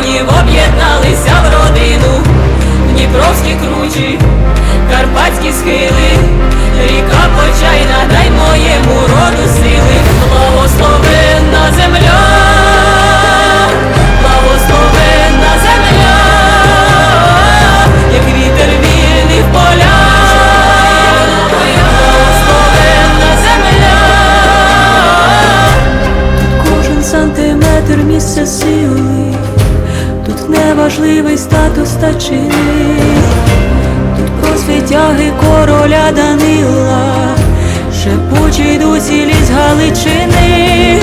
Мільйонів об'єдналися в родину, Дніпровські кручі, карпатські схили, ріка тут неважливий статус та чини, тут про світяги короля Данила, шепучі йдуть ліс Галичини,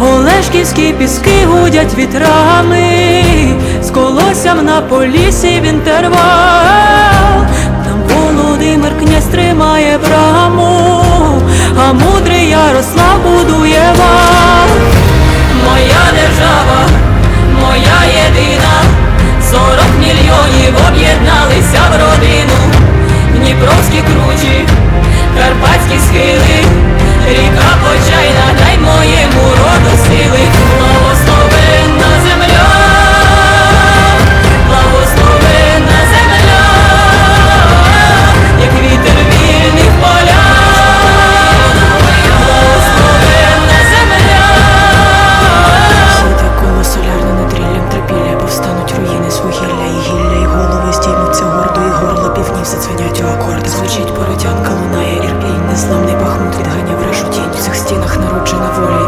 Олешківські піски гудять вітрами, з колоссям на полісі в інтервал. Там Володимир князь тримає браму, незламний бахмут відганяв решу тінь. В цих стінах народжена воля,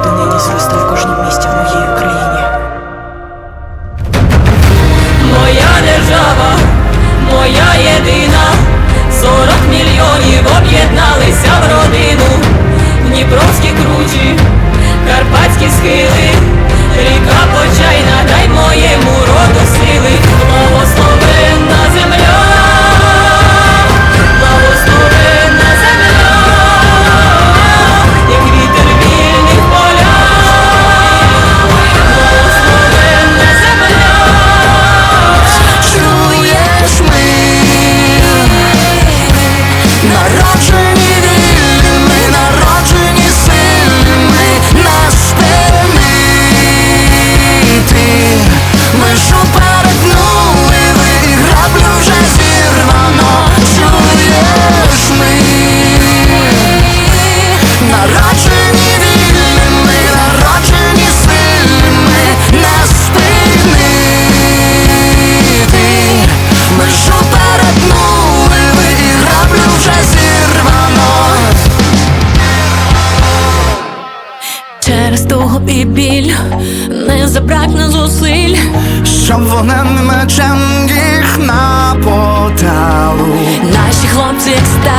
і біль. Не забракне зусиль, Щоб вогнем мечем їх на поталу наші хлопці як сталь